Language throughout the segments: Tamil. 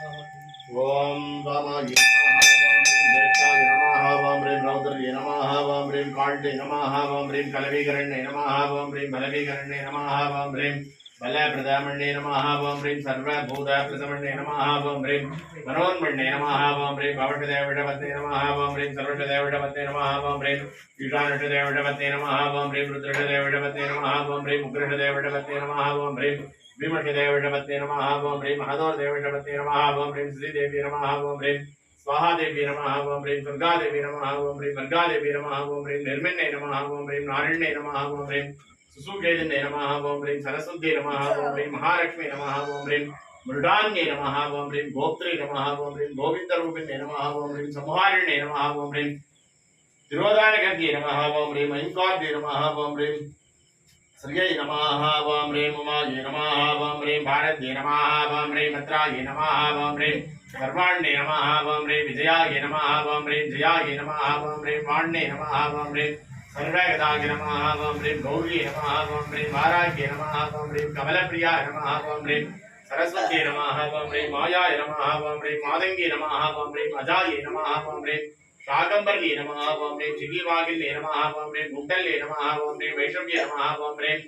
ओम वामाय नमः, वाम ह्रीं रौद्र्ये नमः, वाम ह्रीं काण्डे नमः, वाम ह्रीं कलवीकरण्ये नमः, वाम ह्रीं बलप्रदामण्ये नमः ॐ ह्रीं सर्वभूताप्रसमण्ये नमः ॐ ह्रीं मनोन्मण्ये नमः ॐ ह्रीं भवटदेवटपत्ने नमः ॐ ह्रीं सर्वटदेवटपत्ने नमः ॐ ह्रीं ईशानटदेवटपत्ने नमः ॐ ह्रीं रुद्रटदेवटपत्ने नमः ॐ ह्रीं उग्रटदेवटपत्ने नमः ॐ ह्रीं भीमटदेवटपत्ने नमः ॐ ह्रीं महदोरदेवटपत्ने नमः ॐ ह्रीं श्रीदेवी नमः ॐ ह्रीं स्वाहादेवी नमः ॐ ह्रीं दुर्गादेवी नमः ॐ ह्रीं वर्गादेवी नमः ॐ ह्रीं निर्मिण्ये नमः ॐ ह्रीं नारिण्ये नमः ॐ ह्रीं सुसुकेजन्ये नमः ॐ ह्रीं सरस्वत्यै नमः ॐ ह्रीं महालक्ष्मी नमः ॐ ह्रीं मृडान्ये नमः ॐ ह्रीं गोप्त्रे नमः ॐ ह्रीं गोविन्दरूपिण्ये नमः ॐ ह्रीं संहारिणे नमः ॐ ह्रीं तिरोधानगर्गे नमः ॐ ह्रीं ऐङ्कार्ये नमः ॐ ह्रीं श्रियै नमः ॐ ह्रीं उमायै नमः ॐ ह्रीं भारत्यै नमः ॐ ह्रीं भद्रायै नमः ॐ ह्रीं सर्वाण्ये नमः ॐ ह्रीं विजयाय नमः ॐ ह्रीं जयाय नमः ॐ ह्रीं वाण्ये नमः ॐ ह्रीं கருடாயதாய நம ஓம் ரீம் கௌரி நம ஓம் ரீம் வாராகிய நம ஓம் ரீம் கமலப்பிரியா நம ஓம் ரீம் சரஸ்வதி நம ஓம் ரீம் மாயாய நம ஓம் ரீம் மாதங்கி நம ஓம் ரீம் அஜாய நம ஓம் ரீம் ராகம்பர்லி நம ஓம் ரீம் ஜிகிவாகில்லி நம ஓம் ரீம் முக்தல்லி நம ஓம் ரீம் வைஷவ்ய நம ஓம் ரீம்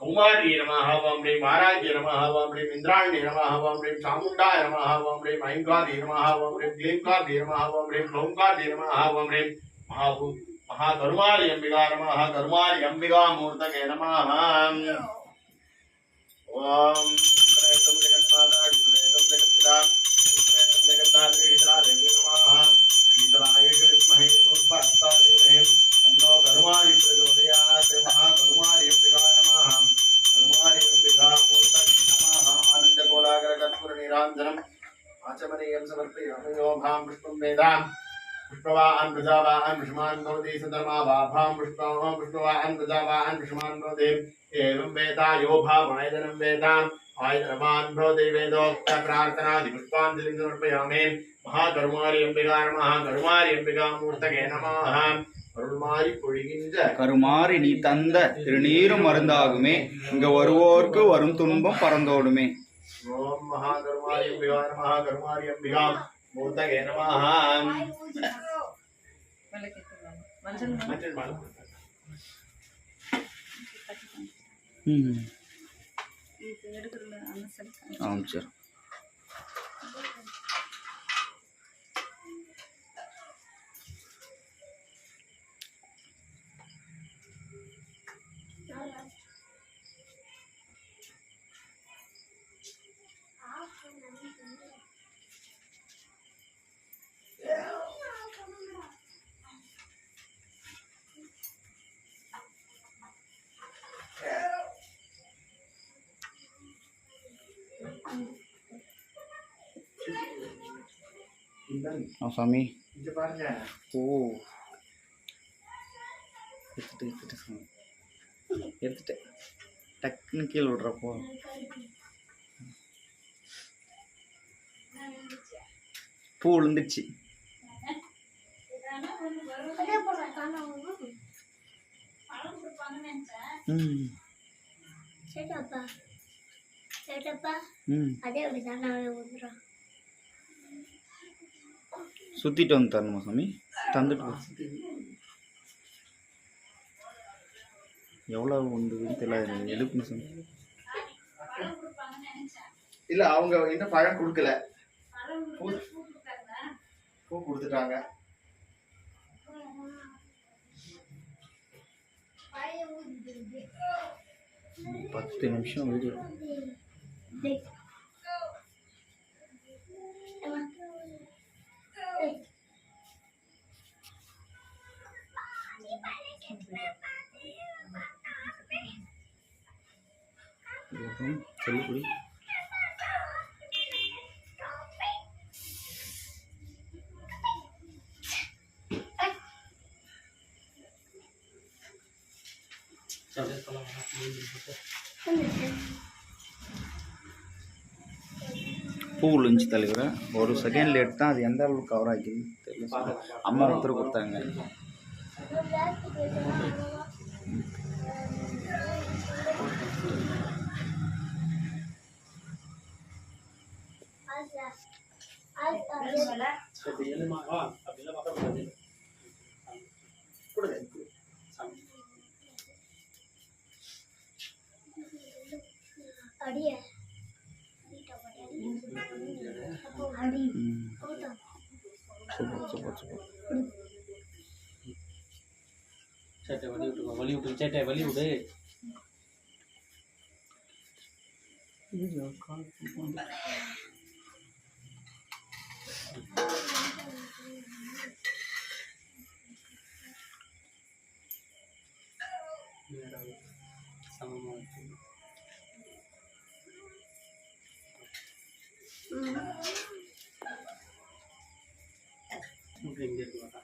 கௌமாரி நம ஓம் ரீம் வாராகிய நம ஓம் ரீம் இந்திராணி நம ஓம் ரீம் சாமுண்டா நம ஓம் ரீம் ஐங்காதி நம ஓம் ரீம் கிளீம்காதி நம ஓம் ரீம் லோங்காதி நம ஓம் ரீம் மகாபூத் கருமாரி அம்பிகா நம கருமாரி அம்பிகா மூர்த்தகே நம ஓம் ஜெகன்மாதா ஜெகன்பிதாம் ஜெகன்நாதேவி நம शीतलाय विद्महे पुष्पवान् प्रजावान् विषमान् भवति सधर्माभाभां पुष्पवान् पुष्पवान् प्रजावान् विषमान् भवति एवं वेदा यो भावायदनं वेदाम् आयतनवान् भवति वेदोक्त प्रार्थनादि पुष्पाञ्जलिं समर्पयामि महाकरुमारि अम्बिका नमः करुमारि अम्बिका मूर्तके नमः அருள்மாறி பொழிகின்ற கருமாறி நீ தந்த திருநீரும் மருந்தாகுமே இங்க வருவோர்க்கு வரும் துன்பம் பறந்தோடுமே ஓம் மகாகருமாரி அம்பிகா நமः கருமாரி அம்பிகா மூர்த்தகே நமः అవును సార్ ஆ சாமி இங்க பாருங்க ஓ எடுத்துட்டு எடுத்துட்டு சாமி எடுத்துட்டேன் டக்குன்னு கீழே விட்றப்போ பூ விழுந்துச்சு ம் சேட்டப்பா சேட்டப்பா அதே அப்படிதான் நான் வந்துடும் சுற்றிட்டு வந்து தரணுமா சாமி? தந்துட்டு. எவ்வளோ உண்டுன்னு தெரியல எடுக்கணும் சாமி. இல்ல அவங்க இன்னும் பழம் கொடுக்கல. பூ பூ கொடுத்துட்டாங்க. பத்து நிமிஷம் வீடியோ குடி. பூ விழுந்துச்சு தலைவரை. ஒரு செகண்ட் லேட் தான். அது எந்த அளவுக்கு கவர் ஆகிக்குது தெரியல. அம்மா ஒருத்தர் கொடுத்தாங்க. சேட்டை வலி விட்டுக்கோ வலி விட்டு சேட்டை வலி விடு சமமா இருக்கு. సమమవుతుంది గింజలు కూడా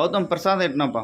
கௌதம் பிரசாதம் எட்டுனாப்பா.